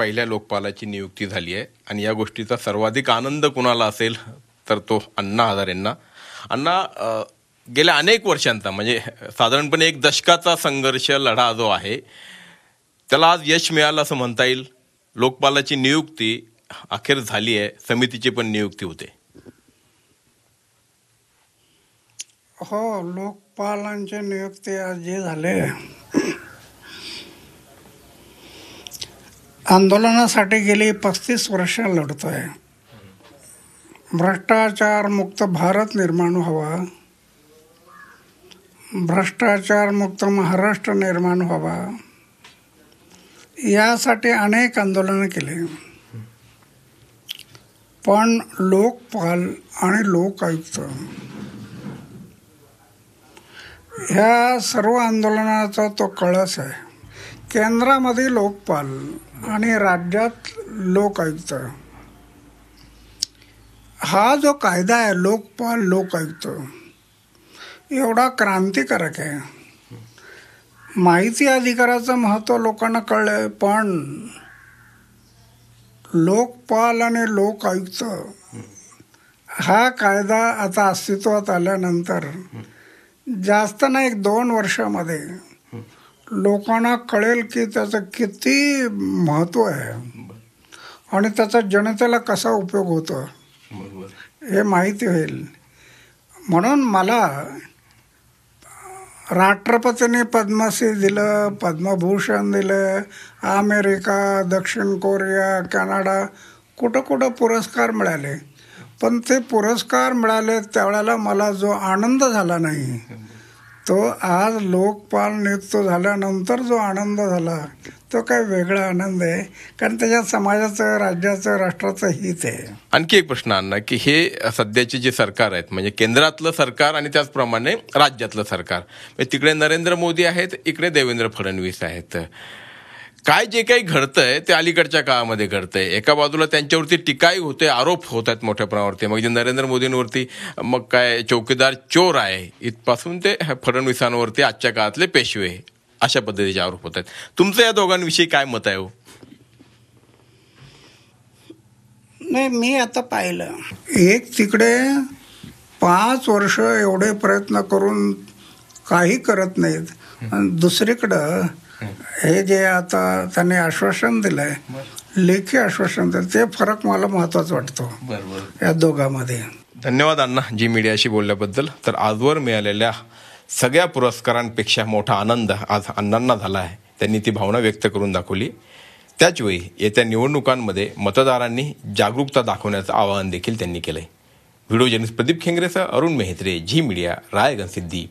पहिल्या लोकपालाची नियुक्ती झाली आहे. आणि या गोष्टीचा सर्वाधिक आनंद कुणाला असेल तर तो अण्णा हजारेंना अण्णा गेल्या अनेक वर्षांचा म्हणजे साधारणपणे एक दशकाचा संघर्ष लढा जो आहे त्याला आज यश मिळालं असं म्हणता येईल. लोकपालाची नियुक्ती अखेर झाली आहे. समितीची पण नियुक्ती होते. हो लोकपालांची नियुक्ती आज जे झाले आंदोलनासाठी गेली पस्तीस वर्ष लढतोय. भ्रष्टाचार मुक्त भारत निर्माण व्हावा. भ्रष्टाचार मुक्त महाराष्ट्र निर्माण व्हावा. यासाठी अनेक आंदोलनं केले. पण लोकपाल आणि लोक आयुक्त ह्या सर्व आंदोलनाचा तो कळस आहे. केंद्रामध्ये लोकपाल आणि राज्यात लोक आयुक्त हा जो कायदा आहे लोकपाल लोक आयुक्त एवढा क्रांतिकारक आहे. माहिती अधिकाराचं महत्त्व लोकांना कळलंय पण लोकपाल आणि लोक आयुक्त हा कायदा आता अस्तित्वात आल्यानंतर जास्त नाही एक दोन वर्षामध्ये लोकांना कळेल की त्याचं किती महत्त्व आहे. आणि त्याचा जनतेला कसा उपयोग होतो हे माहिती होईल. म्हणून मला राष्ट्रपतींनी पद्मश्री दिलं पद्मभूषण दिलं अमेरिका दक्षिण कोरिया कॅनडा कुठं कुठं पुरस्कार मिळाले. पण ते पुरस्कार मिळाले त्यावेळेला मला जो आनंद झाला नाही तो आज लोकपाल नियुक्त झाल्यानंतर जो आनंद झाला तो काय वेगळा आनंद आहे कारण त्याच्यात समाजाचं राज्याचं राष्ट्राचं हित आहे. आणखी एक प्रश्न अण्णा की हे सध्याचे जे सरकार आहेत म्हणजे केंद्रातलं सरकार आणि त्याचप्रमाणे राज्यातलं सरकार. म्हणजे तिकडे नरेंद्र मोदी आहेत इकडे देवेंद्र फडणवीस आहेत. काय जे काही घडतंय ते अलीकडच्या काळामध्ये घडतंय. एका बाजूला त्यांच्यावरती टीकाही होते आरोप होत आहेत मोठ्या प्रमाणावरती. मग जे नरेंद्र मोदींवरती मग काय चौकीदार चोर आहे इथपासून ते फडणवीसांवरती आजच्या काळातले पेशवे अशा पद्धतीचे आरोप होत आहेत. तुमचं या दोघांविषयी काय मत आहे हो? नाही मी आता पाहिलं. एक तिकडे पाच वर्ष एवढे प्रयत्न करून काही करत नाहीत. आणि दुसरीकडं हे जे आता त्यांनी आश्वासन दिलंय लेखी आश्वासन दिलं ते फरक मला महत्त्वाचा वाटतो. या दोघांमध्ये. धन्यवाद अण्णा जी मीडियाशी बोलल्याबद्दल. तर आजवर मिळालेल्या सगळ्या पुरस्कारांपेक्षा मोठा आनंद आज अण्णांना झाला आहे. त्यांनी ती भावना व्यक्त करून दाखवली. त्याचवेळी येत्या निवडणुकांमध्ये मतदारांनी जागरूकता दाखवण्याचं आवाहन देखील त्यांनी केलंय. व्हिडिओ जर्नलिस्ट प्रदीप खेंगरेसह अरुण मेहत्रे झी मीडिया रायगन सिद्धी.